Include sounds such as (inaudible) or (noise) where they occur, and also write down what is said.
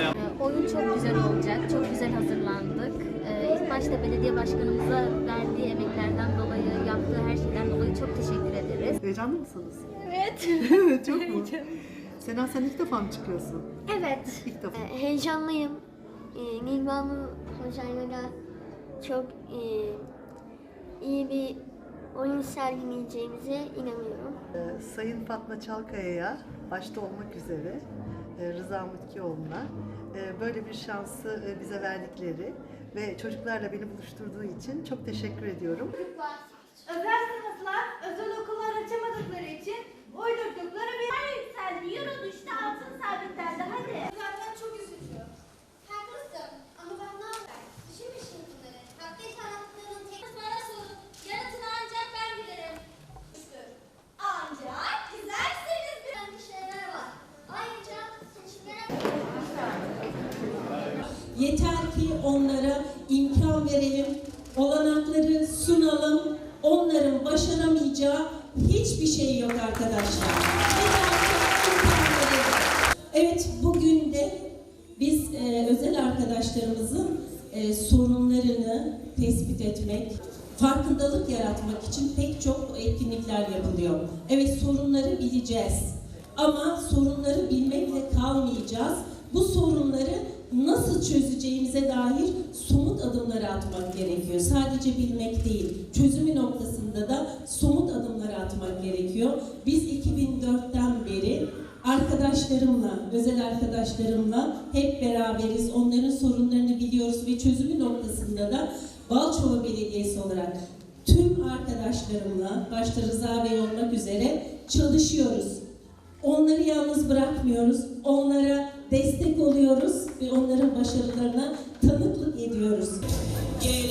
Ee, oyun çok güzel olacak. Çok güzel hazırlandık. Ee, ilk başta belediye başkanımıza verdiği emeklerden dolayı, yaptığı her şeyden dolayı çok teşekkür ederiz. Heyecanlı mısınız? Evet. (laughs) çok mu? Sena sen ilk defa mı çıkıyorsun? Evet. İlk defa. Ee, heyecanlıyım. Nilbanu hocayla çok e, iyi bir oyun sergileyeceğimize inanıyorum. Sayın Fatma Çalkaya'ya başta olmak üzere e, Rıza Mutkioğlu'na e, böyle bir şansı e, bize verdikleri ve çocuklarla beni buluşturduğu için çok teşekkür ediyorum. Özel sınıflar Yeter ki onlara imkan verelim, olanakları sunalım. Onların başaramayacağı hiçbir şey yok arkadaşlar. Yeter. Evet bugün de biz e, özel arkadaşlarımızın e, sorunlarını tespit etmek, farkındalık yaratmak için pek çok etkinlikler yapılıyor. Evet sorunları bileceğiz. Ama sorunları bilmekle kalmayacağız. Bu sorunları nasıl çözeceğimize dair somut adımları atmak gerekiyor. Sadece bilmek değil, çözümü noktasında da somut adımları atmak gerekiyor. Biz 2004'ten beri arkadaşlarımla, özel arkadaşlarımla hep beraberiz. Onların sorunlarını biliyoruz ve çözümü noktasında da Balçova Belediyesi olarak tüm arkadaşlarımla, başta Rıza Bey olmak üzere çalışıyoruz. Bırakmıyoruz. Onlara destek oluyoruz ve onların başarılarına tanıklık ediyoruz. Geleceğine